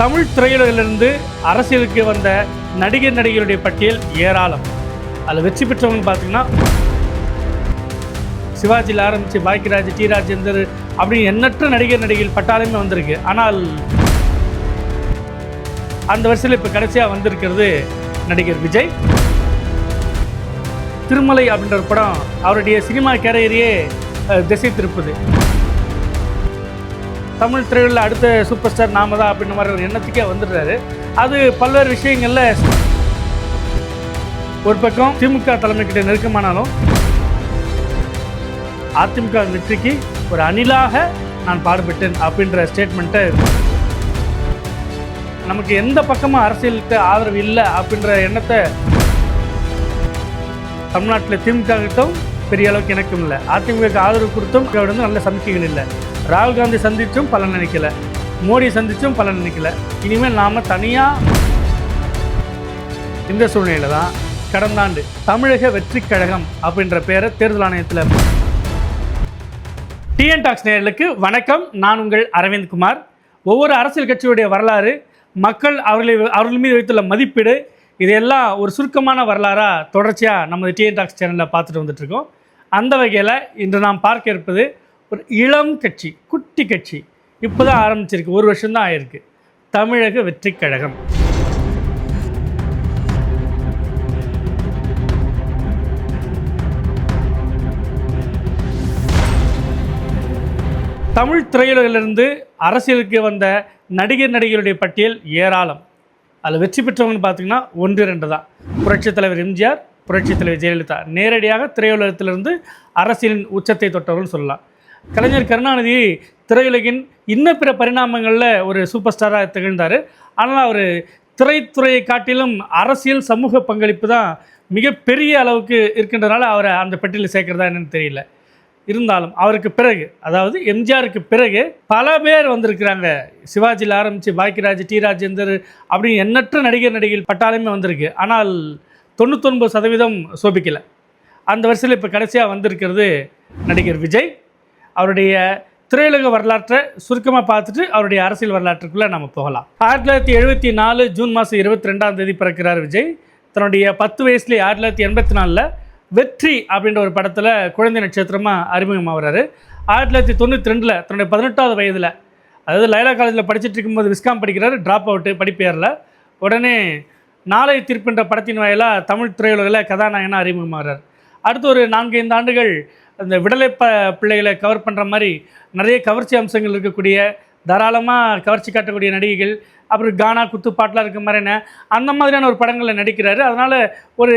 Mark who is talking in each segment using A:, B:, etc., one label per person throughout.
A: தமிழ் திரையுலகிலிருந்து அரசியலுக்கு வந்த நடிகர் நடிகருடைய பட்டியல் ஏராளம். அதில் வெற்றி பெற்றவங்க பார்த்தீங்கன்னா சிவாஜியில் ஆரம்பித்து பாக்கியராஜ் டி ராஜேந்தர் அப்படின்னு எண்ணற்ற நடிகர் நடிகைகள் பட்டாலுமே வந்திருக்கு. ஆனால் அந்த வரிசையில் இப்போ கடைசியாக வந்திருக்கிறது நடிகர் விஜய். திருமலை அப்படின்ற படம் அவருடைய சினிமா கேரியரையே திசை திருப்புது. தமிழ் திரையில் அடுத்த சூப்பர் ஸ்டார் நாம தான் அப்படின்ற மாதிரி ஒரு எண்ணத்துக்கே வந்துடுறாரு. அது பல்வேறு விஷயங்களில் ஒரு பக்கம் திமுக தலைமை கிட்ட நெருக்கமானாலும் அதிமுக வெற்றிக்கு ஒரு அணிலாக நான் பாடுபட்டேன் அப்படின்ற ஸ்டேட்மெண்ட்டை நமக்கு எந்த பக்கமும் அரசியலுக்கு ஆதரவு இல்லை அப்படின்ற எண்ணத்தை தமிழ்நாட்டில் திமுக கிட்டும் பெரிய அளவுக்கு எனக்கும் இல்லை. அதிமுக ஆதரவு கொடுத்தும் வந்து நல்ல சமிக்கைகள் இல்லை. ராகுல் காந்தி சந்திச்சும் பலன் நினைக்கல. மோடி சந்திச்சும் பலன் நினைக்கல. இனிமேல் நாம் தனியாக இந்த சூழ்நிலையில தான் கடந்த ஆண்டு தமிழக வெற்றிக் கழகம் அப்படின்ற பேரை தேர்தல் ஆணையத்தில் டிஎன் டாக்ஸ் நேர்களுக்கு வணக்கம். நான் உங்கள் அரவிந்த் குமார். ஒவ்வொரு அரசியல் கட்சியுடைய வரலாறு மக்கள் அவர்களை அவர்கள் மீது வைத்துள்ள மதிப்பீடு இதையெல்லாம் ஒரு சுருக்கமான வரலாறாக தொடர்ச்சியாக நமது டிஎன் டாக்ஸ் சேனலில் பார்த்துட்டு வந்துட்டுருக்கோம் அந்த வகையில் இன்று நாம் பார்க்க இருப்பது ஒரு இளம் கட்சி குட்டி கட்சி. இப்போ தான் ஆரம்பிச்சிருக்கு. ஒரு வருஷம்தான் ஆயிருக்கு. தமிழக வெற்றி கழகம். தமிழ் திரையுலகிலிருந்து அரசியலுக்கு வந்த நடிகர் நடிகருடைய பட்டியல் ஏராளம். அதில் வெற்றி பெற்றவங்கன்னு பார்த்தீங்கன்னா ஒன்று ரெண்டு தான். புரட்சித் தலைவர் எம்ஜிஆர் புரட்சித் தலைவர் ஜெயலலிதா. நேரடியாக திரையுலகத்திலிருந்து அரசியலின் உச்சத்தை தொட்டவர்கள் சொல்லலாம். கலைஞர் கருணாநிதி திரையுலகின் இன்ன பிற பரிணாமங்களில் ஒரு சூப்பர் ஸ்டாராக திகழ்ந்தார். ஆனால் அவர் திரைத்துறையை காட்டிலும் அரசியல் சமூக பங்களிப்பு தான் மிகப்பெரிய அளவுக்கு இருக்கின்றனால அவரை அந்த பெட்டியில் சேர்க்கிறதா என்னன்னு தெரியல. இருந்தாலும் அவருக்கு பிறகு அதாவது எம்ஜிஆருக்கு பிறகு பல பேர் வந்திருக்கிறாங்க. சிவாஜியில் ஆரம்பித்து பாக்கியராஜ் டி ராஜேந்தர் அப்படின்னு எண்ணற்ற நடிகர் நடிகைகள் பட்டாலுமே வந்திருக்கு. ஆனால் தொண்ணூத்தொன்பது சதவீதம் சோபிக்கலை. அந்த வரிசையில் இப்போ கடைசியாக வந்திருக்கிறது நடிகர் விஜய். அவருடைய திரையுலக வரலாற்றை சுருக்கமாக பார்த்துட்டு அவருடைய அரசியல் வரலாற்றுக்குள்ளே நம்ம போகலாம். ஆயிரத்தி தொள்ளாயிரத்தி எழுபத்தி நாலு ஜூன் மாதம் இருபத்தி ரெண்டாம் தேதி பிறக்கிறார் விஜய். தன்னுடைய பத்து வயசுலேயே ஆயிரத்தி தொள்ளாயிரத்தி எண்பத்தி நாலில் வெற்றி அப்படின்ற ஒரு படத்தில் குழந்தை நட்சத்திரமாக அறிமுகமாகறாரு ஆயிரத்தி தொள்ளாயிரத்தி தொண்ணூற்றி ரெண்டில் தன்னுடைய பதினெட்டாவது வயதில் அதாவது லைலா காலேஜில் படிச்சுட்டு இருக்கும்போது விஸ்காம் படிக்கிறாரு ட்ராப் அவுட்டு படிப்பேரில். உடனே நாளை தீர்ப்புன்ற படத்தின் வாயிலாக தமிழ் திரையுலகில் கதாநாயகனாக அறிமுகமாகிறார் அடுத்து ஒரு நான்கு ஐந்து ஆண்டுகள் அந்த விடலை ப பிள்ளைகளை கவர் பண்ணுற மாதிரி நிறைய கவர்ச்சி அம்சங்கள் இருக்கக்கூடிய தாராளமாக கவர்ச்சி காட்டக்கூடிய நடிகைகள் அப்புறம் கானா குத்து பாட்டெலாம் இருக்க மாதிரியான அந்த மாதிரியான ஒரு படங்களில் நடிக்கிறாரு. அதனால் ஒரு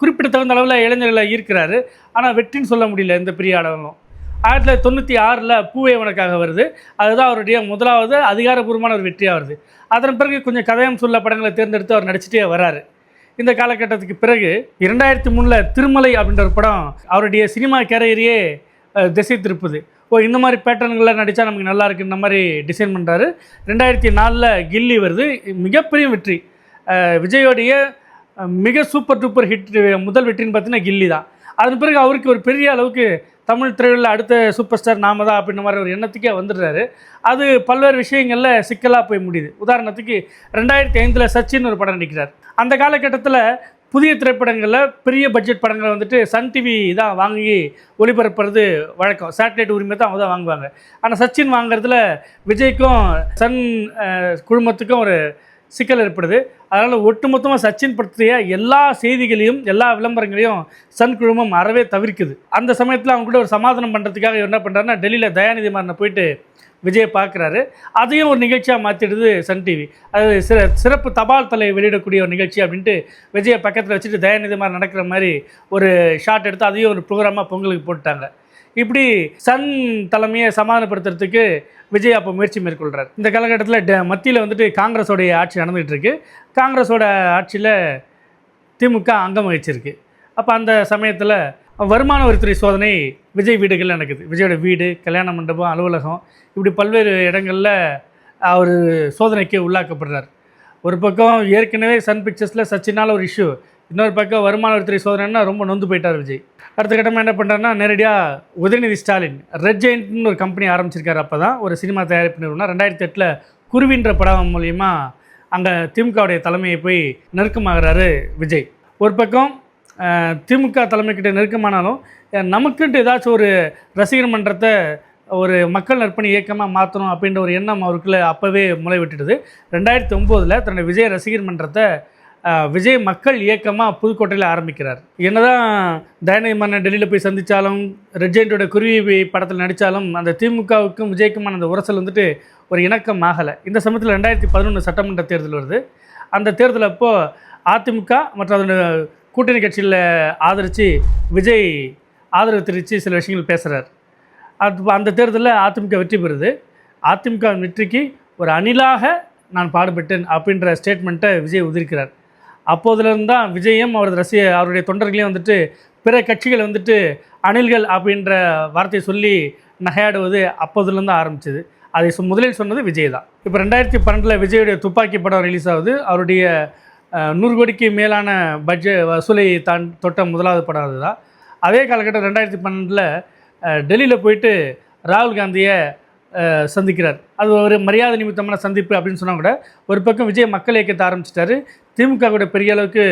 A: குறிப்பிடத்தகுந்த அளவில் இளைஞர்களை ஈர்க்கிறாரு ஆனால் வெற்றின்னு சொல்ல முடியல இந்த பெரிய அளவிலும் ஆயிரத்தி தொள்ளாயிரத்தி தொண்ணூற்றி ஆறில் பூவே உனக்காக வருது. அதுதான் அவருடைய முதலாவது அதிகாரப்பூர்வமான ஒரு வெற்றியாக வருது. அதன் பிறகு கொஞ்சம் கதையம் சொல்ல படங்களை தேர்ந்தெடுத்து அவர் நடிச்சிட்டே வராரு. இந்த காலகட்டத்துக்கு பிறகு இரண்டாயிரத்தி மூணில் திருமலை அப்படின்ற ஒரு படம் அவருடைய சினிமா கேரியரையே திசை திருப்புது. ஓ இந்த மாதிரி பேட்டர்ன்களில் நடித்தா நமக்கு நல்லா இருக்குன்ற மாதிரி டிசைன் பண்ணுறாரு ரெண்டாயிரத்தி நாலில் கில்லி வருது. மிகப்பெரிய வெற்றி. விஜயோடைய மிக சூப்பர் டூப்பர் ஹிட் முதல் வெற்றின்னு பார்த்தீங்கன்னா கில்லி தான். அதன் பிறகு அவருக்கு ஒரு பெரிய அளவுக்கு தமிழ் திரையில் அடுத்த சூப்பர் ஸ்டார் நாம தான் அப்படின்ற மாதிரி ஒரு எண்ணத்துக்கே வந்துடுறாரு. அது பல்வேறு விஷயங்களில் சிக்கலாக போய் முடியுது. உதாரணத்துக்கு ரெண்டாயிரத்தி ஐந்தில் சச்சின் ஒரு படம் நடிக்கிறார். அந்த காலகட்டத்தில் புதிய திரைப்படங்களில் பெரிய பட்ஜெட் படங்களை வந்துட்டு சன் டிவி தான் வாங்கி ஒளிபரப்புறது வழக்கம். சேட்டலைட் உரிமை தான் அவங்க தான் வாங்குவாங்க. ஆனால் சச்சின் வாங்குறதுல விஜய்க்கும் சன் குழுமத்துக்கும் ஒரு சிக்கல் ஏற்படுது. அதனால் ஒட்டுமொத்தமாக சச்சின் பற்றிய எல்லா செய்திகளையும் எல்லா விளம்பரங்களையும் சன் குழுமம் அறவே தவிர்க்குது. அந்த சமயத்தில் அவங்க கூட ஒரு சமாதானம் பண்ணுறதுக்காக என்ன பண்ணுறாருன்னா டெல்லியில் தயாநிதி மாறனை போயிட்டு விஜயை பார்க்குறாரு அதையும் ஒரு நிகழ்ச்சியாக மாற்றிடுது சன் டிவி அது சிற சிறப்பு தபால் தலை வெளியிடக்கூடிய ஒரு நிகழ்ச்சி அப்படின்ட்டு விஜயை பக்கத்தில் வச்சுட்டு தயாநிதி மாதிரி நடக்கிற மாதிரி ஒரு ஷாட் எடுத்து அதையும் ஒரு ப்ரோக்ராமாக பொங்கலுக்கு போட்டுட்டாங்க. இப்படி சன் தலைமையை சமாதானப்படுத்துறதுக்கு விஜய் அப்போ முயற்சி மேற்கொள்கிறார் இந்த காலகட்டத்தில் மத்தியில் வந்துட்டு காங்கிரஸோடைய ஆட்சி நடந்துகிட்டு இருக்கு காங்கிரஸோட ஆட்சியில் திமுக அங்கம் வகிச்சிருக்கு. அப்போ அந்த சமயத்தில் வருமான வரித்துறை சோதனை விஜய் வீடுகளில் நடக்குது. விஜயோட வீடு கல்யாண மண்டபம் அலுவலகம் இப்படி பல்வேறு இடங்களில் அவர் சோதனைக்கு உள்ளாக்கப்படுறார். ஒரு பக்கம் ஏற்கனவே சன் பிக்சர்ஸில் சச்சினால் ஒரு இஷ்யூ இன்னொரு பக்கம் வருமான வரித்துறை சோதனைன்னா ரொம்ப நொந்து போயிட்டார் விஜய். அடுத்த கட்டமாக என்ன பண்ணுறாருன்னா நேரடியாக உதயநிதி ஸ்டாலின் ரெட் ஜெயின்ட்னு ஒரு கம்பெனி ஆரம்பிச்சிருக்காரு அப்போ தான் ஒரு சினிமா தயாரிப்பு நிறுவனம் ரெண்டாயிரத்தி எட்டில் குருவின்ற படம் மூலிமா அங்கே திமுகவுடைய தலைமையை போய் நெருக்கமாகிறாரு விஜய். ஒரு பக்கம் திமுக தலைமைக்கிட்ட நெருக்கமானாலும் நமக்குன்ட்டு ஏதாச்சும் ஒரு ரசிகர் மன்றத்தை ஒரு மக்கள் நற்பணி இயக்கமாக மாற்றணும் அப்படின்ற ஒரு எண்ணம் அவருக்குள்ளே அப்போவே முளை விட்டுடுது ரெண்டாயிரத்தி ஒம்போதில் தன்னுடைய விஜய் ரசிகர் மன்றத்தை விஜய் மக்கள் இயக்கமாக புதுக்கோட்டையில் ஆரம்பிக்கிறார். என்னதான் தயநிதி மன்னன் டெல்லியில் போய் சந்தித்தாலும் ரெஜெண்டோட குருவி படத்தில் நடித்தாலும் அந்த திமுகவுக்கும் விஜய்க்குமான அந்த உரசல் வந்துட்டு ஒரு இணக்கம் ஆகலை. இந்த சமயத்தில் ரெண்டாயிரத்தி பதினொன்று சட்டமன்ற தேர்தல் வருது. அந்த தேர்தல் அப்போது அதிமுக மற்றும் அதோட கூட்டணி கட்சியில் ஆதரித்து விஜய் ஆதரவு தெரிவித்து சில விஷயங்கள் பேசுகிறார் அது அந்த தேர்தலில் அதிமுக வெற்றி பெறுது. அதிமுக வெற்றிக்கு ஒரு அணிலாக நான் பாடுபட்டேன் அப்படின்ற ஸ்டேட்மெண்ட்டை விஜய் உதிர்க்கிறார். அப்போதுலேருந்து தான் விஜயம் அவரது ரசிக அவருடைய தொண்டர்களையும் வந்துட்டு பிற கட்சிகள் வந்துட்டு அணில்கள் அப்படின்ற வார்த்தையை சொல்லி நகையாடுவது அப்போதுலேருந்து ஆரம்பிச்சது. அதை முதலில் சொன்னது விஜய் தான். இப்போ ரெண்டாயிரத்தி பன்னெண்டில் விஜயுடைய துப்பாக்கி படம் ரிலீஸ் ஆகுது. அவருடைய நூறு கோடிக்கு மேலான பட்ஜெட் வசூலை தான் தொட்ட முதலாவது படம் அதுதான். அதே காலகட்டம் ரெண்டாயிரத்தி பன்னெண்டில் டெல்லியில் போயிட்டு ராகுல் காந்தியை சந்திக்கிறார். அது ஒரு மரியாதை நிமித்தமான சந்திப்பு அப்படின்னு சொன்னால் கூட ஒரு பக்கம் விஜய் மக்கள் இயக்கத்தை ஆரம்பிச்சிட்டாரு. திமுக கூட பெரிய அளவுக்கு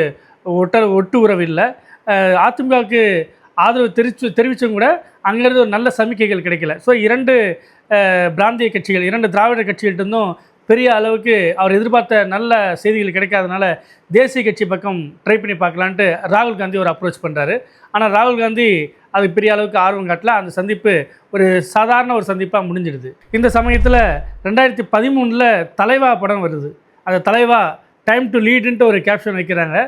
A: ஒட்ட ஒட்டு உறவு இல்லை. அதிமுகவுக்கு ஆதரவு தெரிவிச்சு தெரிவித்தும் கூட அங்கேருந்து ஒரு நல்ல சமிக்கைகள் கிடைக்கல. ஸோ இரண்டு பிராந்திய கட்சிகள் இரண்டு திராவிட கட்சிகள்ட்ட பெரிய அளவுக்கு அவர் எதிர்பார்த்த நல்ல செய்திகள் கிடைக்காதனால தேசிய கட்சி பக்கம் ட்ரை பண்ணி பார்க்கலான்ட்டு ராகுல் காந்தி ஒரு அப்ரோச் பண்ணுறாரு ஆனால் ராகுல் காந்தி அது பெரிய அளவுக்கு ஆர்வம் காட்டல. அந்த சந்திப்பு ஒரு சாதாரண ஒரு சந்திப்பாக முடிஞ்சிடுது. இந்த சமயத்தில் ரெண்டாயிரத்தி பதிமூணில் தலைவா படம் வருது. அந்த தலைவா டைம் டு லீடுன்ட்டு ஒரு கேப்ஷன் வைக்கிறாங்க.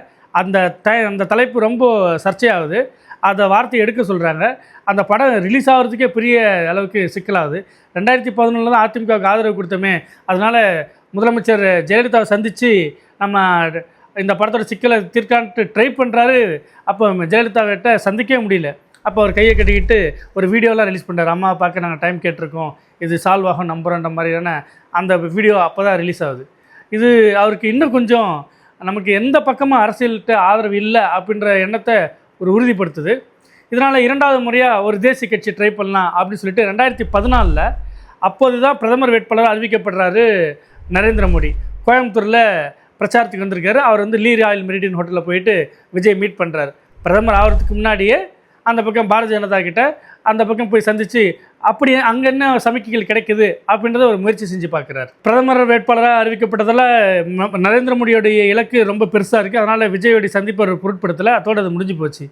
A: அந்த த அந்த தலைப்பு ரொம்ப சர்ச்சையாகுது. அந்த வார்த்தையை எடுக்க சொல்கிறாங்க அந்த படம் ரிலீஸ் ஆகிறதுக்கே பெரிய அளவுக்கு சிக்கலாகுது. ரெண்டாயிரத்தி பதினொன்றில் தான் அதிமுகவுக்கு ஆதரவு கொடுத்தோமே அதனால் முதலமைச்சர் ஜெயலலிதாவை சந்தித்து நம்ம இந்த படத்தோட சிக்கலை தீர்க்கான்ட்டு ட்ரை பண்ணுறாரு அப்போ ஜெயலலிதாவிட்ட சந்திக்கவே முடியல. அப்போ அவர் கையை கட்டிக்கிட்டு ஒரு வீடியோலாம் ரிலீஸ் பண்ணுறாரு அம்மா பார்க்க நாங்கள் டைம் கேட்டிருக்கோம். இது சால்வ் ஆகும் நம்புகிறோன்ற மாதிரியான அந்த வீடியோ அப்போ தான் ரிலீஸ் ஆகுது. இது அவருக்கு இன்னும் கொஞ்சம் நமக்கு எந்த பக்கமும் அரசியல்கிட்ட ஆதரவு இல்லை அப்படின்ற எண்ணத்தை ஒரு உறுதிப்படுத்துது. இதனால் இரண்டாவது முறையாக ஒரு தேசிய கட்சி ட்ரை பண்ணலாம் அப்படின்னு சொல்லிட்டு ரெண்டாயிரத்தி பதினாலில் அப்போது தான் பிரதமர் வேட்பாளர் அறிவிக்கப்படுறாரு நரேந்திர மோடி. கோயம்புத்தூரில் பிரச்சாரத்துக்கு வந்திருக்காரு. அவர் வந்து லீ ராயல் மெரிடியன் ஹோட்டலில் போயிட்டு விஜய் மீட் பண்ணுறாரு பிரதமர் ஆகிறதுக்கு முன்னாடியே அந்த பக்கம் பாரதிய ஜனதா கிட்ட அந்த பக்கம் போய் சந்திச்சு அப்படி அங்கே என்ன சமிக்கைகள் கிடைக்குது? அப்படின்றத ஒரு முயற்சி செஞ்சு பார்க்குறார். பிரதமர் வேட்பாளராக அறிவிக்கப்பட்டதில் நரேந்திர மோடியோடைய இலக்கு ரொம்ப பெருசாக இருக்குது அதனால் விஜயோடைய சந்திப்பை ஒரு பொருட்படுத்தலை. அதோட அது முடிஞ்சு போச்சு.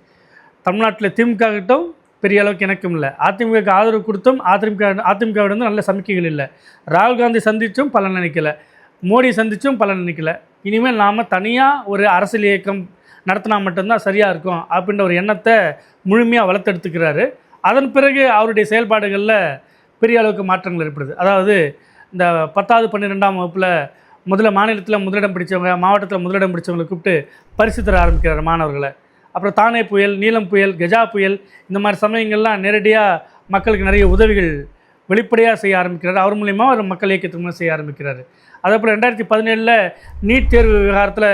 A: தமிழ்நாட்டில் திமுக கிட்டும் பெரிய அளவுக்கு இணக்கம் இல்லை. அதிமுகவுக்கு ஆதரவு கொடுத்தும் அதிமுக அதிமுகவிடம் நல்ல சமிக்கைகள் இல்லை. ராகுல் காந்தி சந்திச்சும் பலன் நினைக்கல. மோடி சந்தித்தும் பலன் நினைக்கல. இனிமேல் நாம் தனியாக ஒரு அரசியல் இயக்கம் நடத்தினா மட்டும்தான் சரியாக இருக்கும் அப்படின்ற ஒரு எண்ணத்தை முழுமையாக வளர்த்தெடுத்துக்கிறாரு. அதன் பிறகு அவருடைய செயல்பாடுகளில் பெரிய அளவுக்கு மாற்றங்கள் ஏற்படுது. அதாவது இந்த பத்தாவது பன்னிரெண்டாம் வகுப்பில் முதல்ல மாநிலத்தில் முதலிடம் பிடிச்சவங்க மாவட்டத்தில் முதலிடம் பிடிச்சவங்களை கூப்பிட்டு பரிசு தர ஆரம்பிக்கிறார் மாணவர்களை. அப்புறம் தானே புயல் நீலம் புயல் கஜா புயல் இந்த மாதிரி சமயங்கள்லாம் நேரடியாக மக்களுக்கு நிறைய உதவிகள் வெளிப்படையாக செய்ய ஆரம்பிக்கிறார். அவர் மூலிமா ஒரு மக்கள் இயக்கத்துக்கு மூலம் செய்ய ஆரம்பிக்கிறார். அதே போல் ரெண்டாயிரத்தி பதினேழில் நீட் தேர்வு விவகாரத்தில்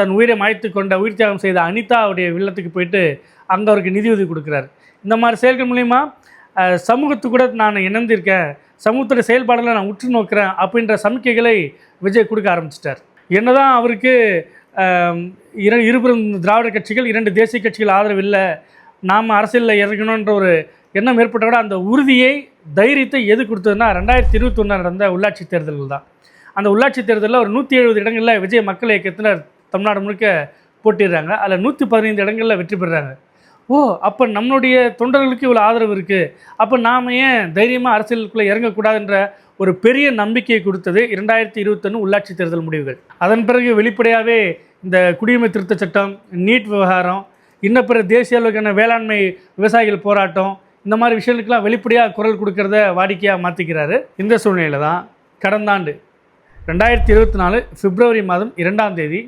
A: தன் உயிரை மாய்த்து கொண்ட உயிர் தியாகம் செய்த அனிதாவுடைய இல்லத்துக்கு போயிட்டு அங்கே அவருக்கு நிதியுதவி கொடுக்குறாரு. இந்த மாதிரி செயல்கள் மூலிமா சமூகத்து கூட நான் இணைந்திருக்கேன். சமூகத்துடைய செயல்பாடுகளை நான் உற்று நோக்கிறேன் அப்படின்ற சமிக்கைகளை விஜய் கொடுக்க ஆரம்பிச்சிட்டார். என்னதான் அவருக்கு ஆம், இரு இருபுறம் திராவிட கட்சிகள் இரண்டு தேசிய கட்சிகள் ஆதரவு இல்லை நாம் அரசியலில் இறங்கணுன்ற ஒரு எண்ணம் ஏற்பட்ட கூட அந்த உறுதியை தைரியத்தை எது கொடுத்ததுன்னா ரெண்டாயிரத்தி இருபத்தி இருபத்தொன்னில் நடந்த உள்ளாட்சி தேர்தல்கள் தான். அந்த உள்ளாட்சி தேர்தலில் ஒரு நூற்றி எழுபது இடங்களில் விஜய் மக்கள் இயக்கத்தினர் தமிழ்நாடு முழுக்க போட்டிடுறாங்க. அதில் நூற்றி பதினைந்து இடங்களில் வெற்றி பெறுறாங்க ஓ அப்போ நம்மளுடைய தொண்டர்களுக்கு இவ்வளோ ஆதரவு இருக்குது அப்போ நாம் ஏன் தைரியமாக அரசியலுக்குள்ளே இறங்கக்கூடாதுன்ற ஒரு பெரிய நம்பிக்கையை கொடுத்தது இரண்டாயிரத்தி இருபத்தொன்று உள்ளாட்சி தேர்தல் முடிவுகள். அதன் பிறகு வெளிப்படையாகவே இந்த குடியுரிமை திருத்தச் சட்டம் நீட் விவகாரம் இன்ன பிற தேசிய அளவுக்கான வேளாண்மை விவசாயிகள் போராட்டம் இந்த மாதிரி விஷயங்களுக்கெல்லாம் வெளிப்படையாக குரல் கொடுக்கறத வாடிக்கையாக மாற்றிக்கிறாரு இந்த சூழ்நிலையில் தான் கடந்த ஆண்டு ரெண்டாயிரத்தி இருபத்தி நாலு பிப்ரவரி மாதம் இரண்டாம் தேதி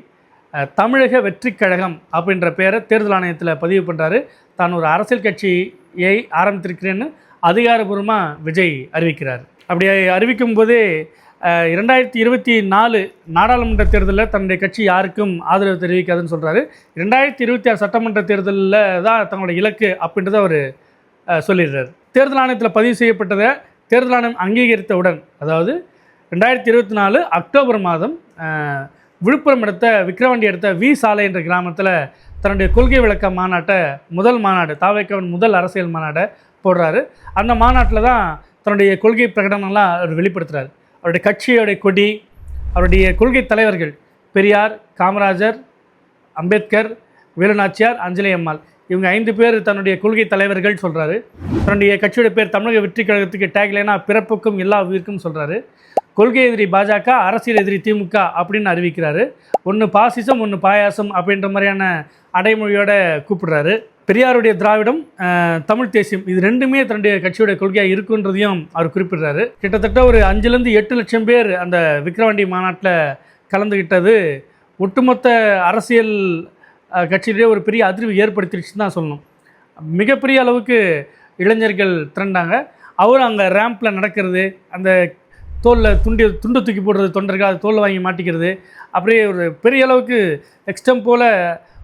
A: தமிழக வெற்றிக் கழகம் அப்படின்ற பேரை தேர்தல் ஆணையத்தில் பதிவு பண்ணுறாரு தான் ஒரு அரசியல் கட்சியை ஆரம்பித்திருக்கிறேன்னு அதிகாரபூர்வமாக விஜய் அறிவிக்கிறார். அப்படி அறிவிக்கும் போதே இரண்டாயிரத்தி இருபத்தி நாலு நாடாளுமன்ற தேர்தலில் தன்னுடைய கட்சி யாருக்கும் ஆதரவு தெரிவிக்காதுன்னு சொல்கிறாரு ரெண்டாயிரத்தி இருபத்தி ஆறு சட்டமன்ற தேர்தலில் தான் தங்களோட இலக்கு அப்படின்றத அவர் சொல்லிடுறாரு. தேர்தல் ஆணையத்தில் பதிவு செய்யப்பட்டதை தேர்தல் ஆணையம் அங்கீகரித்தவுடன் அதாவது ரெண்டாயிரத்தி இருபத்தி நாலு அக்டோபர் மாதம் விழுப்புரம் எடுத்த விக்ரவாண்டி எடுத்த வி சாலை என்ற கிராமத்தில் தன்னுடைய கொள்கை விளக்க மாநாட்டை முதல் மாநாடு தாவைக்கவன் முதல் அரசியல் மாநாடை போடுறாரு. அந்த மாநாட்டில் தான் தன்னுடைய கொள்கை பிரகடனம்லாம் அவர் வெளிப்படுத்துகிறார் அவருடைய கட்சியோடைய கொடி அவருடைய கொள்கை தலைவர்கள் பெரியார் காமராஜர் அம்பேத்கர் வேலுநாச்சியார் அஞ்சலி அம்மாள் இவங்க ஐந்து பேர் தன்னுடைய கொள்கை தலைவர்கள் சொல்கிறாரு தன்னுடைய கட்சியோட பேர் தமிழக வெற்றி கழகத்துக்கு டேக்லைனா பிறப்புக்கும் எல்லா உயிருக்கும் சொல்கிறாரு கொள்கை எதிரி பாஜக அரசியல் எதிரி திமுக அப்படின்னு அறிவிக்கிறாரு. ஒன்று பாசிசம் ஒன்று பாயாசம் அப்படின்ற மாதிரியான அடைமொழியோட கூப்பிடுறாரு. பெரியாருடைய திராவிடம் தமிழ் தேசியம் இது ரெண்டுமே தன்னுடைய கட்சியோட கொள்கையாக இருக்குன்றதையும் அவர் குறிப்பிடுறாரு. கிட்டத்தட்ட ஒரு அஞ்சுலேருந்து எட்டு லட்சம் பேர் அந்த விக்ரவாண்டி மாநாட்டில் கலந்துக்கிட்டது ஒட்டுமொத்த அரசியல் கட்சியிலேயே ஒரு பெரிய அதிர்வு ஏற்படுத்திடுச்சுன்னு தான் சொல்லணும். மிகப்பெரிய அளவுக்கு இளைஞர்கள் திரண்டாங்க. அவரும் அங்கே ரேம்பில் நடக்கிறது அந்த தோலில் துண்டி துண்டு தூக்கி போடுறது தொண்டர்கள் அது தோலில் வாங்கி மாட்டிக்கிறது. அப்படியே ஒரு பெரிய அளவுக்கு எக்ஸ்டம் போல்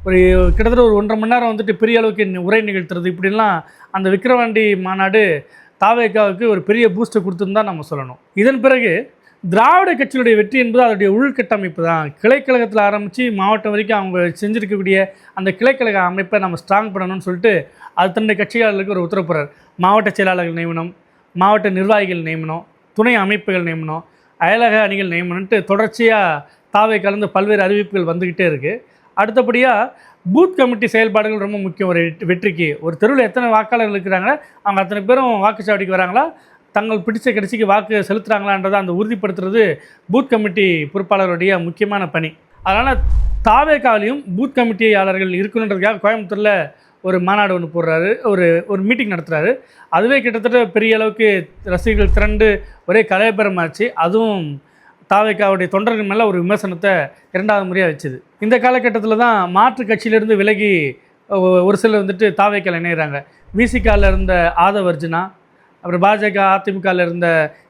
A: ஒரு கிட்டத்தட்ட ஒரு ஒன்றரை மணி நேரம் வந்துட்டு பெரிய அளவுக்கு உரை நிகழ்த்துறது. இப்படிலாம் அந்த விக்கிரவாண்டி மாநாடு தாவேக்காவுக்கு ஒரு பெரிய பூஸ்ட்டை கொடுத்துன்னு தான் நம்ம சொல்லணும். இதன் பிறகு திராவிட கட்சியுடைய வெற்றி என்பது அதனுடைய உள்கட்டமைப்பு தான். கிளைக்கழகத்தில் ஆரம்பித்து மாவட்டம் வரைக்கும் அவங்க செஞ்சுருக்கக்கூடிய அந்த கிளைக்கழக அமைப்பை நம்ம ஸ்ட்ராங் பண்ணணும்னு சொல்லிட்டு அது தன்னுடைய கட்சியாளர்களுக்கு ஒரு உத்தரவு மாவட்ட செயலாளர்கள் நியமனம் மாவட்ட நிர்வாகிகள் நியமனம் துணை அமைப்புகள் நியமனம் அயலக அணிகள் நியமனம்ட்டு தொடர்ச்சியாக தாவை கலந்து பல்வேறு அறிவிப்புகள் வந்துக்கிட்டே இருக்குது அடுத்தபடியாக பூத் கமிட்டி செயல்பாடுகள் ரொம்ப முக்கியம். ஒரு வெற்றிக்கு. ஒரு தெருவில் எத்தனை வாக்காளர்கள் இருக்கிறாங்க அவங்க அத்தனை பேரும் வாக்குச்சாவடிக்கு வராங்களா தங்கள் பிடிச்ச கட்சிக்கு வாக்கு செலுத்துகிறாங்களான்றதை அந்த உறுதிப்படுத்துறது பூத் கமிட்டி பொறுப்பாளருடைய முக்கியமான பணி. அதனால் தாவேக்காவிலையும் பூத் கமிட்டியாளர்கள் இருக்கணுன்றதுக்காக கோயம்புத்தூரில் ஒரு மாநாடு ஒன்று போடுறாரு ஒரு ஒரு மீட்டிங் நடத்துகிறாரு அதுவே கிட்டத்தட்ட பெரிய அளவுக்கு ரசிகர்கள் திரண்டு ஒரே கலையபரமாச்சு. அதுவும் தாவேக்காவுடைய தொண்டர்கள் மேலே ஒரு விமர்சனத்தை இரண்டாவது முறையாக வச்சுது. இந்த காலகட்டத்தில் தான் மாற்று கட்சியிலேருந்து விலகி ஒரு சிலர் வந்துட்டு தாவேக்கால் இணைகிறாங்க விசிகாவில் இருந்த ஆதவர்ஜுனா அப்புறம் பாஜக அதிமுகவில் இருந்த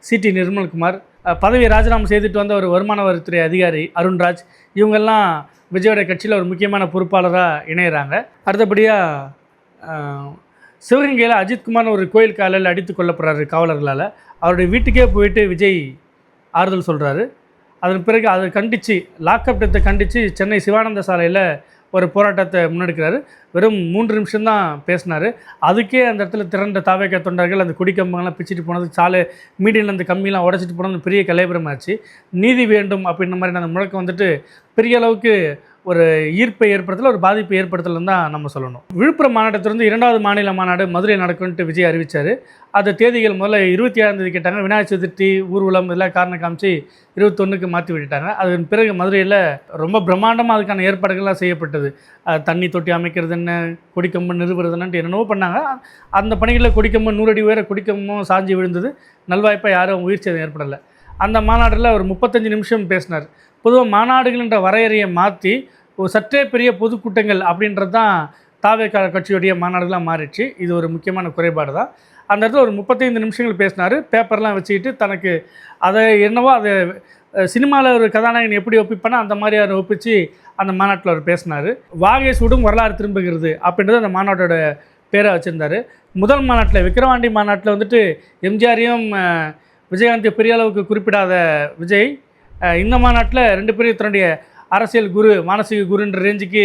A: சிடி நிர்மல்குமார் பதவியை ராஜினாமா செய்துட்டு வந்த ஒரு வருமான வரித்துறை அதிகாரி அருண்ராஜ் இவங்கெல்லாம் விஜயோட கட்சியில் ஒரு முக்கியமான பொறுப்பாளராக இணையிறாங்க. அடுத்தபடியாக சிவகங்கையில் அஜித்குமார் ஒரு கோயில் காலையில் அடித்து கொல்லப்படுறாரு காவலர்களால். அவருடைய வீட்டுக்கே போயிட்டு விஜய் ஆறுதல் சொல்கிறாரு அதன் பிறகு அதை கண்டித்து லாக்அப் டெத்தை கண்டித்து சென்னை சிவானந்த சாலையில் ஒரு போராட்டத்தை முன்னெடுக்கிறாரு. வெறும் மூன்று நிமிஷம்தான் பேசினார். அதுக்கே அந்த இடத்துல திரண்ட தாவேக்க தொண்டர்கள் அந்த குடிக்கம்பங்கள்லாம் பிச்சுட்டு போனது சாலை மீடியில் அந்த கம்மியெலாம் உடச்சிட்டு போனது பெரிய கலைபுரமாச்சு. நீதி வேண்டும் அப்படின்ற மாதிரி அந்த முழக்கம் வந்துட்டு பெரிய அளவுக்கு ஒரு ஈர்ப்பை ஏற்படுத்தல ஒரு பாதிப்பை ஏற்படுத்தலன்னு தான் நம்ம சொல்லணும். விழுப்புரம் மாநாட்டத்திலிருந்து இரண்டாவது மாநில மாநாடு மதுரையில் நடக்கும்ட்டு விஜய் அறிவித்தார் அந்த தேதிகள் முதல்ல இருபத்தி ஏழாம் தேதி கேட்டாங்க. விநாயகர் சதுர்த்தி ஊர்வலம் இதெல்லாம் காரணம் காமிச்சு இருபத்தொன்றுக்கு மாற்றி விட்டுட்டாங்க. அதன் பிறகு மதுரையில் ரொம்ப பிரம்மாண்டமாக அதுக்கான ஏற்பாடுகள்லாம் செய்யப்பட்டது. தண்ணி தொட்டி அமைக்கிறது என்ன கொடிக்கம்பம் நிறுவுறதுன்னு என்னென்னவோ பண்ணாங்க. அந்த பணிகளில் கொடிக்கம்பம் நூறடி உயர குடிக்கம்பும் சாஞ்சி விழுந்தது. நல்வாய்ப்பாக யாரும் உயிர் சேதம் ஏற்படலை. அந்த மாநாட்டில் ஒரு முப்பத்தஞ்சு நிமிஷம் பேசினார். பொதுவாக மாநாடுகள்ன்ற வரையறையை மாற்றி ஒரு சற்றே பெரிய பொதுக்கூட்டங்கள் அப்படின்றது தான் தாவேக்கார கட்சியுடைய மாநாடுகளாக மாறிடுச்சு. இது ஒரு முக்கியமான குறைபாடு தான். அந்த இடத்துல ஒரு முப்பத்தைந்து நிமிஷங்கள் பேசினார். பேப்பர்லாம் வச்சுக்கிட்டு தனக்கு அதை என்னவோ அதை சினிமாவில் ஒரு கதாநாயகன் எப்படி ஒப்பிப்பானோ அந்த மாதிரி அவர் ஒப்பிச்சு அந்த மாநாட்டில் அவர் பேசினார். வாகை சூடும் வரலாறு திரும்புகிறது அப்படின்றது அந்த மாநாட்டோட பேரை வச்சுருந்தார். முதல் மாநாட்டில் விக்கிரவாண்டி மாநாட்டில் வந்துட்டு எம்ஜிஆரையும் விஜயகாந்தி பெரிய அளவுக்கு குறிப்பிடாத விஜய் இந்த மாநாட்டில் ரெண்டு பேரும் தன்னுடைய அரசியல் குரு மானசீக குருன்ற ரேஞ்சுக்கு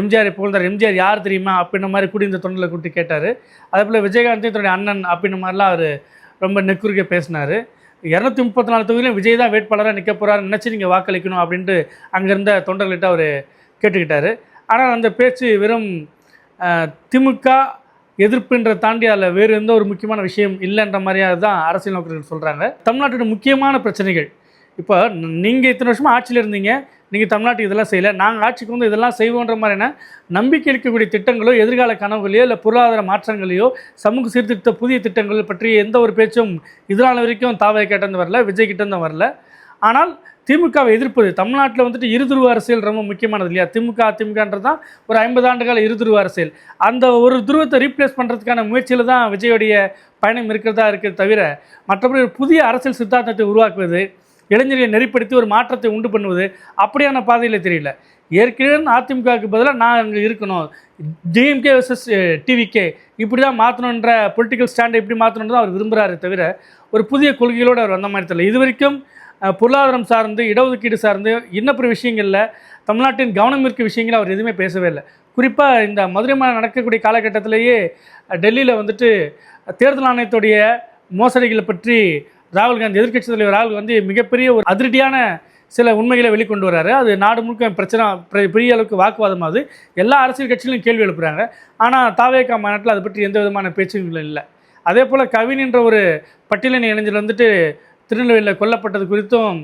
A: எம்ஜிஆர் புகழ்ந்தார். எம்ஜிஆர் யார் தெரியுமா? அப்படின்ற மாதிரி கூடி இந்த தொண்டில் கூப்பிட்டு கேட்டார். அதே போல் விஜயகாந்தையும் தன்னுடைய அண்ணன் அப்படின்ற மாதிரிலாம் அவர் ரொம்ப நெக்குறுக்க பேசினார். இரநூத்தி முப்பத்தி நாலு தொகுதியிலும் விஜய் தான் வேட்பாளராக நிற்க போகிறாரு நினச்சி நீங்கள் வாக்களிக்கணும் அப்படின்ட்டு அங்கே இருந்த தொண்டர்கள்ட்ட அவர் கேட்டுக்கிட்டார். ஆனால் அந்த பேச்சு வெறும் திமுக எதிர்ப்புன்ற தாண்டி அதில் வேறு எந்த ஒரு முக்கியமான விஷயம் இல்லைன்ற மாதிரியாக தான் அரசியல் நோக்கர்கள் சொல்கிறாங்க தமிழ்நாட்டோட முக்கியமான பிரச்சனைகள் இப்போ நீங்கள் இத்தனை வருஷமாக ஆட்சியில் இருந்தீங்க நீங்கள் தமிழ்நாட்டுக்கு இதெல்லாம் செய்யலை நாங்கள் ஆட்சிக்கு வந்து இதெல்லாம் செய்வோன்ற மாதிரியான நம்பிக்கை இருக்கக்கூடிய திட்டங்களோ எதிர்கால கனவுகளையோ இல்லை பொருளாதார மாற்றங்களையோ சமூக சீர்திருத்த புதிய திட்டங்கள் பற்றி எந்த ஒரு பேச்சும் இதனால் வரைக்கும் தாவை கேட்டந்து வரல விஜய் கிட்டேருந்து வரல. ஆனால் திமுகவை எதிர்ப்பது தமிழ்நாட்டில் வந்துட்டு இருதுருவ அரசியல் ரொம்ப முக்கியமானது இல்லையா? திமுக அதிமுகன்றது தான் ஒரு ஐம்பது ஆண்டுகால இருதுருவ அரசியல். அந்த ஒரு துருவத்தை ரீப்ளேஸ் பண்ணுறதுக்கான முயற்சியில் தான் விஜயோடைய பயணம் இருக்கிறதா இருக்குது தவிர மற்றபடி ஒரு புதிய அரசியல் சித்தாந்தத்தை உருவாக்குவது இளைஞர்களை நெறிப்படுத்தி ஒரு மாற்றத்தை உண்டு பண்ணுவது அப்படியான பாதையில் தெரியல. ஏற்கனவே அதிமுகவுக்கு பதிலாக நான் அங்கே இருக்கணும். டிஎம்கே வர்சஸ் டிவிகே இப்படி தான் மாற்றணுன்ற பொலிட்டிக்கல் ஸ்டாண்டை இப்படி மாற்றணுன்னு தான் அவர் விரும்புகிறாரு தவிர ஒரு புதிய கொள்கைகளோடு அவர் வந்த மாதிரி தெரியல. இது வரைக்கும் பொருளாதாரம் சார்ந்து இடஒதுக்கீடு சார்ந்து இன்னப்பிற விஷயங்களில் தமிழ்நாட்டின் கவனம் இருக்க விஷயங்கள் அவர் எதுவுமே பேசவே இல்லை. குறிப்பாக இந்த மதுரை மாநிலம் நடக்கக்கூடிய காலகட்டத்திலேயே டெல்லியில் வந்துட்டு தேர்தல் ஆணையத்துடைய மோசடிகளை பற்றி ராகுல் காந்தி எதிர்கட்சி தலைவர் ராகுல் காந்தி மிகப்பெரிய ஒரு அதிரடியான சில உண்மைகளை வெளிக்கொண்டு வராரு. அது நாடு முழுக்க பிரச்சனை பெரிய அளவுக்கு வாக்குவாதமாகுது எல்லா அரசியல் கட்சிகளும் கேள்வி எழுப்புறாங்க. ஆனால் தாவேக்கா மாநாட்டில் அதை பற்றி எந்த விதமான பேச்சுகளும் இல்லை. அதே போல் கவின் என்ற ஒரு பட்டியலின் இளைஞர் வந்துட்டு திருநெல்வேலியில் கொல்லப்பட்டது குறித்தும்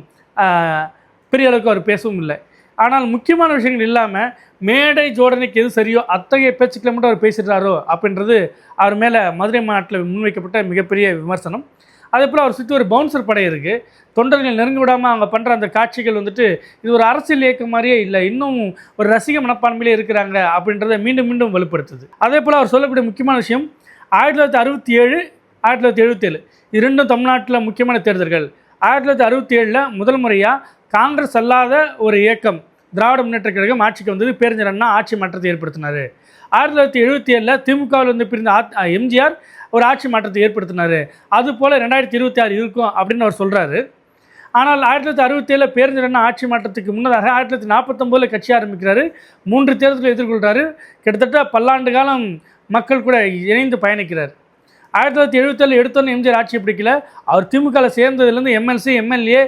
A: பெரிய அளவுக்கு அவர் பேசவும் இல்லை. ஆனால் முக்கியமான விஷயங்கள் இல்லாமல் மேடை ஜோடனைக்கு எது சரியோ அத்தகைய பேச்சுக்களை மட்டும் அவர் பேசிடுறாரோ அப்படின்றது அவர் மேலே மதுரை மாநாட்டில் முன்வைக்கப்பட்ட மிகப்பெரிய விமர்சனம். அதே போல் அவர் சுற்றி ஒரு பவுன்சர் படை இருக்குது தொண்டர்கள் நெருங்கி விடாமல் அவங்க பண்ணுற அந்த காட்சிகள் வந்துட்டு இது ஒரு அரசியல் இயக்கம் மாதிரியே இல்லை. இன்னும் ஒரு ரசிக மனப்பான்மையிலே இருக்கிறாங்க அப்படின்றத மீண்டும் மீண்டும் வலுப்படுத்துது அதே போல் அவர் சொல்லக்கூடிய முக்கியமான விஷயம் ஆயிரத்தி தொள்ளாயிரத்தி அறுபத்தி ஏழு ஆயிரத்தி தொள்ளாயிரத்தி எழுபத்தேழு இது ரெண்டும் தமிழ்நாட்டில் முக்கியமான தேர்தல்கள். ஆயிரத்தி தொள்ளாயிரத்தி அறுபத்தி ஏழில் முதல் முறையாக காங்கிரஸ் அல்லாத ஒரு இயக்கம் திராவிட முன்னேற்ற கழகம் ஆட்சிக்கு வந்தது. பேரஞ்சர் அண்ணா ஆட்சி மாற்றத்தை ஏற்படுத்தினார். ஆயிரத்தி தொள்ளாயிரத்தி எழுபத்தி ஏழில் திமுகவில் வந்து பிரிந்த எம்ஜிஆர் ஒரு ஆட்சி மாற்றத்தை ஏற்படுத்தினார். அது போல் ரெண்டாயிரத்தி இருபத்தி ஆறு இருக்கும் அப்படின்னு அவர் சொல்கிறாரு ஆனால் ஆயிரத்தி தொள்ளாயிரத்தி அறுபத்தேழில் பேரறிஞர் ஆட்சி மாற்றத்துக்கு முன்னதாக ஆயிரத்தி தொள்ளாயிரத்தி நாற்பத்தொம்போதில் கட்சி ஆரம்பிக்கிறாரு. மூன்று தேர்தல்களை எதிர்கொள்கிறாரு கிட்டத்தட்ட பல்லாண்டு காலம் மக்கள் கூட இணைந்து பயணிக்கிறார். ஆயிரத்தி தொள்ளாயிரத்தி எழுபத்தேழு எடுத்தோன்னு எம்ஜிஆர் ஆட்சி பிடிக்கல. அவர் திமுகவில் சேர்ந்ததுலேருந்து எம்எல்சி எம்எல்ஏ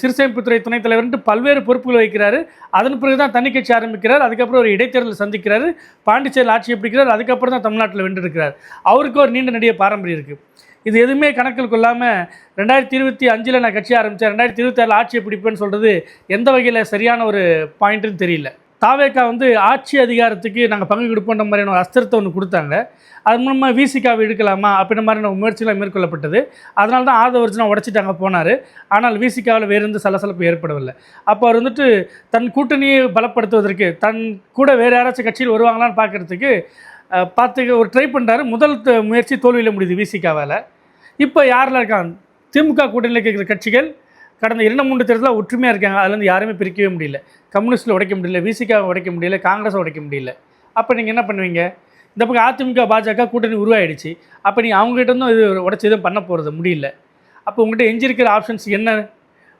A: சிறுசேமிப்புத்துறை துணைத் தலைவர்ன்ட்டு பல்வேறு பொறுப்புகள் வைக்கிறார் அதன் பிறகு தான் தனி கட்சி ஆரம்பிக்கிறார். அதுக்கப்புறம் ஒரு இடைத்தேர்தல் சந்திக்கிறார். பாண்டிச்சேரியில் ஆட்சியை பிடிக்கிறார். அதுக்கப்புறம் தான் தமிழ்நாட்டில் வென்றிருக்கிறார். அவருக்கு ஒரு நீண்ட நெடிய பாரம்பரியம் இருக்குது இது எதுவுமே கணக்கில் கொள்ளாமல் ரெண்டாயிரத்தி இருபத்தி அஞ்சில் நான் கட்சி ஆரம்பித்தேன் ரெண்டாயிரத்தி இருபத்தாறில் ஆட்சியை பிடிப்பேன்னு சொல்கிறது எந்த வகையில் சரியான ஒரு பாயிண்ட்டுன்னு தெரியல. தாவேக்கா வந்து ஆட்சி அதிகாரத்துக்கு நாங்கள் பங்கு கொடுப்போன்ற மாதிரியான ஒரு அஸ்திரத்தை ஒன்று கொடுத்தாங்க. அது மூலமாக விசிகாவை எடுக்கலாமா அப்படின்ற மாதிரியான முயற்சிகள் மேற்கொள்ளப்பட்டது. அதனால தான் ஆதவர்ஜனா உடச்சிட்டாங்க போனார். ஆனால் விசிகாவில் வேறு எந்த சலசலப்பு ஏற்படவில்லை. அப்போ அவர் வந்துட்டு தன் கூட்டணியை பலப்படுத்துவதற்கு தன் கூட வேறு யாராச்சும் கட்சியில் வருவாங்களான்னு பார்க்குறதுக்கு பார்த்து ஒரு ட்ரை பண்ணுறாரு முதல் முயற்சி தோல்வியில் முடியுது விசிகாவால் இப்போ யாரில் இருக்காங்க திமுக கூட்டணியில் இருக்கிற கட்சிகள் கடந்த இரண்டு மூன்று தேர்தலாக ஒற்றுமையாக இருக்காங்க. அதுலேருந்து யாருமே பிரிக்கவே முடியல. கம்யூனிஸ்ட்டில் உடைக்க முடியல விசிகாவை உடைக்க முடியல காங்கிரஸை உடைக்க முடியல. அப்போ நீங்கள் என்ன பண்ணுவீங்க? இந்த பக்கம் அதிமுக பாஜக கூட்டணி உருவாயிடுச்சு. அப்போ நீங்கள் அவங்ககிட்ட இருந்தும் இது உடச்சி எதுவும் பண்ண போகிறது முடியல. அப்போ உங்கள்கிட்ட எஞ்சிருக்கிற ஆப்ஷன்ஸ் என்ன?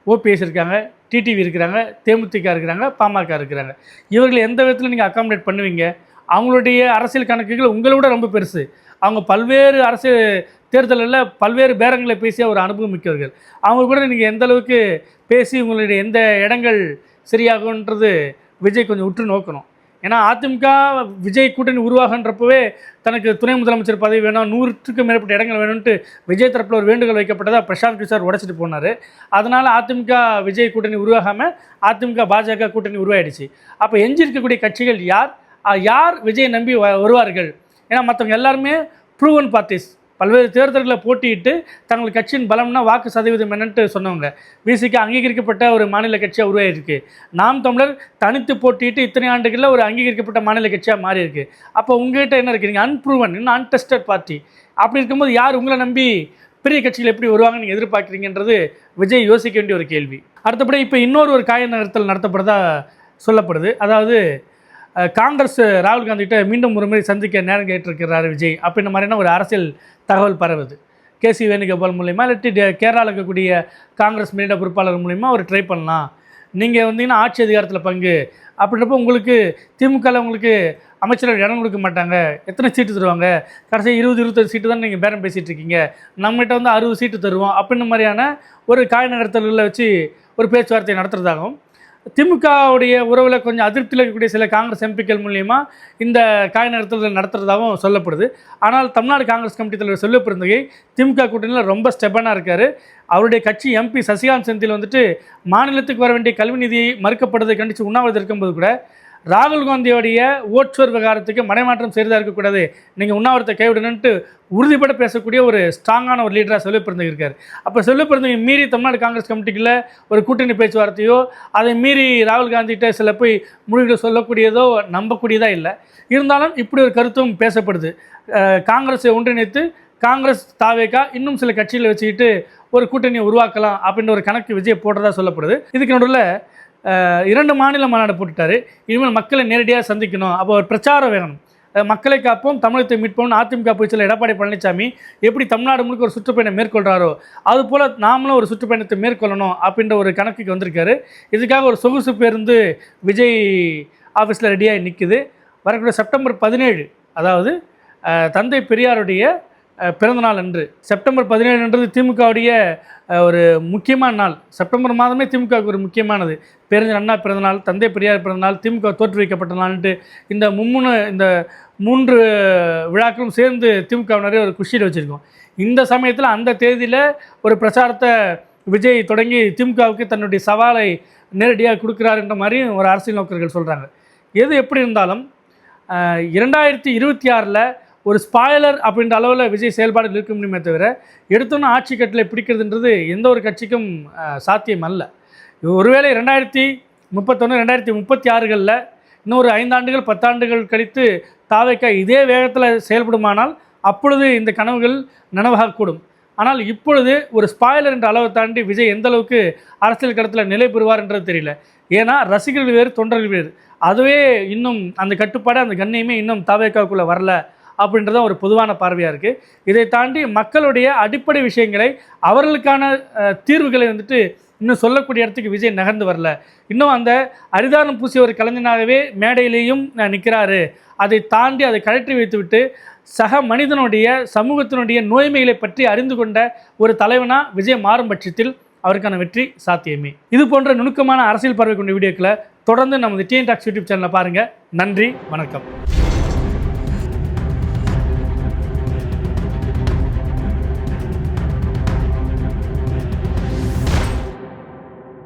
A: ஓபிஎஸ் இருக்காங்க டிடிவி இருக்கிறாங்க தேமுதிக இருக்கிறாங்க பாமக இருக்கிறாங்க. இவர்களை எந்த விதத்தில் நீங்கள் அக்காமடேட் பண்ணுவீங்க? அவங்களுடைய அரசியல் கணக்குகள் உங்களை ரொம்ப பெருசு. அவங்க பல்வேறு அரசியல் தேர்தலில் பல்வேறு பேரங்களை பேசிய ஒரு அனுபவம் மிக்கவர்கள். அவங்க கூட நீங்கள் எந்த அளவுக்கு பேசி உங்களுடைய எந்த இடங்கள் சரியாகுன்றது விஜய் கொஞ்சம் உற்று நோக்கணும். ஏன்னா அதிமுக விஜய் கூட்டணி உருவாகன்றப்பவே தனக்கு துணை முதலமைச்சர் பதவி வேணும் நூற்றுக்கும் மேற்பட்ட இடங்கள் வேணும்ட்டு விஜய் தரப்பில் ஒரு வேண்டுகோள் வைக்கப்பட்டதா பிரசாந்த் கிஷோர் உடைச்சிட்டு போனார். அதனால் அதிமுக விஜய் கூட்டணி உருவாகாமல் அதிமுக பாஜக கூட்டணி உருவாயிடுச்சு. அப்போ எஞ்சி இருக்கக்கூடிய கட்சிகள் யார்? யார் விஜய் நம்பி வ- வருவார்கள்? ஏன்னா மற்றவங்க எல்லாருமே ப்ரூவன் பார்ட்டிஸ் பல்வேறு தேர்தல்களை போட்டியிட்டு தங்கள் கட்சியின் பலம்னா வாக்கு சதவீதம் என்னன்ட்டு சொன்னவங்க. விசிக்கு அங்கீகரிக்கப்பட்ட ஒரு மாநில கட்சியாக உருவாயிருக்கு. நாம் தமிழர் தனித்து போட்டியிட்டு இத்தனை ஆண்டுகளில் ஒரு அங்கீகரிக்கப்பட்ட மாநில கட்சியாக மாறி இருக்கு அப்போ உங்ககிட்ட என்ன இருக்கு? நீங்கள் அன்ப்ரூவன் இன்னும் அன்டெஸ்டட் பார்ட்டி அப்படி இருக்கும்போது யார் உங்களை நம்பி பெரிய கட்சிகள் எப்படி வருவாங்கன்னு நீங்கள் எதிர்பார்க்குறீங்கன்றது விஜய் யோசிக்க வேண்டிய ஒரு கேள்வி. அடுத்தபடி இப்போ இன்னொரு ஒரு காய நகர்த்தல் நடத்தப்படுறதா சொல்லப்படுது. அதாவது காங்கிரஸ் ராகுல் காந்திகிட்ட மீண்டும் ஒரு முறை சந்திக்க நேரம் கேட்டிருக்கிறார் விஜய். அப்படின்ற மாதிரியான ஒரு அரசியல் தகவல் பரவுது. கேசி வேணுகோபால் மூலயமா இல்லாட்டி கேரளாவில் இருக்கக்கூடிய காங்கிரஸ் மீடியா பொறுப்பாளர் மூலயமா அவர் ட்ரை பண்ணலாம். நீங்கள் வந்தீங்கன்னா ஆட்சி அதிகாரத்தில் பங்கு. அப்படின்றப்போ உங்களுக்கு திமுகவில் உங்களுக்கு அமைச்சர்கள் இடம் கொடுக்க மாட்டாங்க. எத்தனை சீட்டு தருவாங்க? கடைசி இருபது இருபத்தஞ்சு சீட்டு தான் நீங்கள் பேரம் பேசிகிட்டு இருக்கீங்க. நம்மகிட்ட வந்து அறுபது சீட்டு தருவோம். அப்படின்ற மாதிரியான ஒரு காய் நகர்த்தல்களை வச்சு ஒரு பேச்சுவார்த்தை நடத்துகிறதாகவும் திமுகவுடைய உறவில் கொஞ்சம் அதிருப்தியில் இருக்கக்கூடிய சில காங்கிரஸ் எம்பிக்கள் மூலியமாக இந்த காய் நடத்துதல் நடத்துறதாகவும் சொல்லப்படுது. ஆனால் தமிழ்நாடு காங்கிரஸ் கமிட்டி தலைவர் சொல்லப்பிருந்தகை திமுக கூட்டணியில் ரொம்ப ஸ்டெபனாக இருக்கார். அவருடைய கட்சி எம்பி சசிகாந்த் செந்தில் வந்துட்டு மாநிலத்துக்கு வர வேண்டிய கல்வி நிதியை மறுக்கப்படுவதை கண்டித்து உண்ணாவிரதம் இருக்கும்போது கூட ராகுல் காந்தியோடைய ஓட்சோர் விவகாரத்துக்கு மனைமாற்றம் செய்ததாக இருக்கக்கூடாது. நீங்கள் உண்ணாவிரத்தை கைவிடணுன்ட்டு உறுதிப்பட பேசக்கூடிய ஒரு ஸ்ட்ராங்கான ஒரு லீடராக செல்வ பிறந்தங்க இருக்கார். அப்போ செல்வ பிறந்தங்க மீறி தமிழ்நாடு காங்கிரஸ் கமிட்டிக்குள்ள ஒரு கூட்டணி பேச்சுவார்த்தையோ அதை மீறி ராகுல் காந்திகிட்ட சில போய் முடிவுகள் சொல்லக்கூடியதோ நம்பக்கூடியதா இல்லை. இருந்தாலும் இப்படி ஒரு கருத்தும் பேசப்படுது. காங்கிரஸை ஒன்றிணைத்து காங்கிரஸ் தாவேக்கா இன்னும் சில கட்சிகளை வச்சுக்கிட்டு ஒரு கூட்டணியை உருவாக்கலாம் அப்படின்ற ஒரு கணக்கு விஜய் போடுறதா சொல்லப்படுது. இதுக்கு நடுவில் இரண்டு மாநில மாநாடு போட்டுட்டார். இனிமேல் மக்களை நேரடியாக சந்திக்கணும். அப்போ ஒரு பிரச்சாரம் வேணும். மக்களை காப்போம் தமிழகத்தை மீட்போம் அதிமுக பொதுச்செயலர் எடப்பாடி பழனிசாமி எப்படி தமிழ்நாடு முழுக்க ஒரு சுற்றுப்பயணம் மேற்கொள்கிறாரோ அதுபோல் நாமளும் ஒரு சுற்றுப்பயணத்தை மேற்கொள்ளணும் அப்படின்ற ஒரு கணக்குக்கு வந்திருக்காரு. இதுக்காக ஒரு சொகுசு பேருந்து விஜய் ஆஃபீஸில் ரெடியாகி நிற்குது வரக்கூடிய செப்டம்பர் பதினேழு அதாவது தந்தை பெரியாருடைய பிறந்தநாள் அன்று. செப்டம்பர் பதினேழுன்றது திமுகவுடைய ஒரு முக்கியமான நாள். செப்டம்பர் மாதமே திமுகவுக்கு ஒரு முக்கியமானது. பேருந்து அண்ணா பிறந்தநாள் தந்தை பெரியார் பிறந்தநாள் திமுக தோற்றுவிக்கப்பட்ட நாள்ன்ட்டு இந்த மும்முனு இந்த மூன்று விழாக்களும் சேர்ந்து திமுகவினரே ஒரு குஷியில் வச்சுருக்கோம். இந்த சமயத்தில் அந்த தேதியில் ஒரு பிரச்சாரத்தை விஜய் தொடங்கி திமுகவுக்கு தன்னுடைய சவாலை நேரடியாக கொடுக்குறாருன்ற மாதிரியும் ஒரு அரசியல் நோக்கர்கள் சொல்கிறாங்க எது எப்படி இருந்தாலும் இரண்டாயிரத்தி இருபத்தி ஆறில் ஒரு ஸ்பாயலர் அப்படின்ற அளவில் விஜய் செயல்பாடுகள் இருக்க முடியுமே தவிர எடுத்தோன்னே ஆட்சி கட்டில் பிடிக்கிறதுன்றது எந்த ஒரு கட்சிக்கும் சாத்தியம் அல்ல. ஒருவேளை ரெண்டாயிரத்தி முப்பத்தொன்று ரெண்டாயிரத்தி முப்பத்தி ஆறுகளில் இன்னொரு ஐந்தாண்டுகள் பத்தாண்டுகள் கழித்து தாவைக்கா இதே வேகத்தில் செயல்படுமானால் அப்பொழுது இந்த கனவுகள் நனவாகக்கூடும். ஆனால் இப்பொழுது ஒரு ஸ்பாயிலர் என்ற அளவை தாண்டி விஜய் எந்த அளவுக்கு அரசியல் கடத்தில் நிலை பெறுவார்ன்றது தெரியல. ஏன்னா ரசிகர்கள் வேறு தொண்டர்கள் வேறு. அதுவே இன்னும் அந்த கட்டுப்பாடு அந்த கண்ணியமே இன்னும் தாவேக்காவுக்குள்ளே வரல. அப்படின்றத ஒரு பொதுவான பார்வையாக இருக்குது இதை தாண்டி மக்களுடைய அடிப்படை விஷயங்களை அவர்களுக்கான தீர்வுகளை வந்துட்டு இன்னும் சொல்லக்கூடிய இடத்துக்கு விஜய் நகர்ந்து வரல. இன்னும் அந்த அரிதானம் பூசிய ஒரு கலைஞனாகவே மேடையிலேயும் நிற்கிறாரு அதை தாண்டி அதை கழற்றி வைத்துவிட்டு சக மனிதனுடைய சமூகத்தினுடைய நோய்மைகளை பற்றி அறிந்து கொண்ட ஒரு தலைவனா விஜய் மாறும் பட்சத்தில் அவருக்கான வெற்றி சாத்தியமே. இது போன்ற நுணுக்கமான அரசியல் பார்வை கொண்ட வீடியோக்களை தொடர்ந்து நமது டிஎன் டாக்ஸ் யூடியூப் சேனலை பாருங்கள் நன்றி வணக்கம்.